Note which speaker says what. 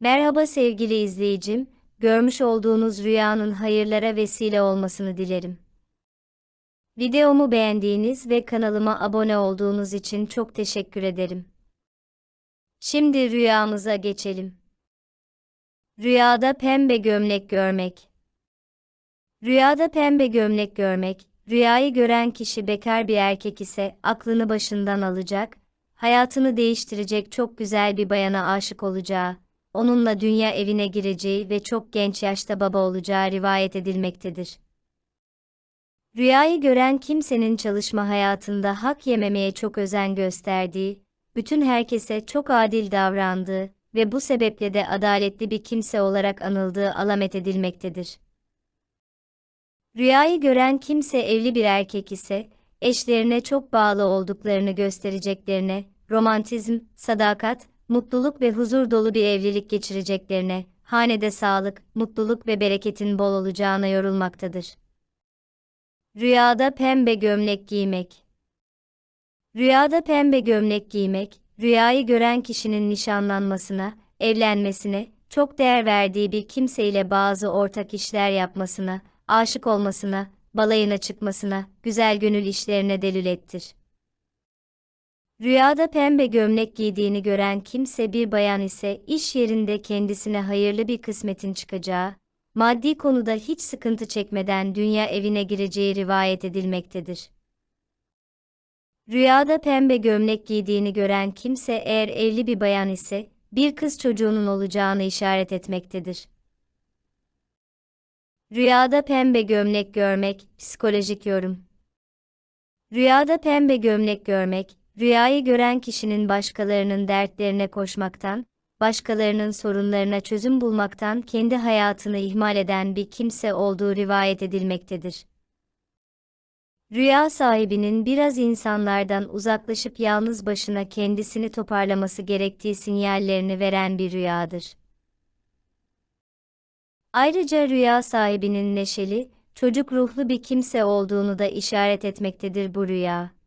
Speaker 1: Merhaba sevgili izleyicim, görmüş olduğunuz rüyanın hayırlara vesile olmasını dilerim. Videomu beğendiğiniz ve kanalıma abone olduğunuz için çok teşekkür ederim. Şimdi rüyamıza geçelim. Rüyada pembe gömlek görmek. Rüyada pembe gömlek görmek, rüyayı gören kişi bekar bir erkek ise aklını başından alacak, hayatını değiştirecek çok güzel bir bayana aşık olacağı, onunla dünya evine gireceği ve çok genç yaşta baba olacağı rivayet edilmektedir. Rüyayı gören kimsenin çalışma hayatında hak yememeye çok özen gösterdiği, bütün herkese çok adil davrandığı ve bu sebeple de adaletli bir kimse olarak anıldığı alamet edilmektedir. Rüyayı gören kimse evli bir erkek ise, eşlerine çok bağlı olduklarını göstereceklerine, romantizm, sadakat, mutluluk ve huzur dolu bir evlilik geçireceklerine, hanede sağlık, mutluluk ve bereketin bol olacağına yorulmaktadır. Rüyada pembe gömlek giymek Rüyada pembe gömlek giymek, rüyayı gören kişinin nişanlanmasına, evlenmesine, çok değer verdiği bir kimseyle bazı ortak işler yapmasına, aşık olmasına, balayına çıkmasına, güzel gönül işlerine delil ettir. Rüyada pembe gömlek giydiğini gören kimse bir bayan ise iş yerinde kendisine hayırlı bir kısmetin çıkacağı, maddi konuda hiç sıkıntı çekmeden dünya evine gireceği rivayet edilmektedir. Rüyada pembe gömlek giydiğini gören kimse eğer evli bir bayan ise, bir kız çocuğunun olacağını işaret etmektedir. Rüyada pembe gömlek görmek, psikolojik yorum. Rüyada pembe gömlek görmek, rüyayı gören kişinin başkalarının dertlerine koşmaktan, başkalarının sorunlarına çözüm bulmaktan kendi hayatını ihmal eden bir kimse olduğu rivayet edilmektedir. Rüya sahibinin biraz insanlardan uzaklaşıp yalnız başına kendisini toparlaması gerektiği sinyallerini veren bir rüyadır. Ayrıca rüya sahibinin neşeli, çocuk ruhlu bir kimse olduğunu da işaret etmektedir bu rüya.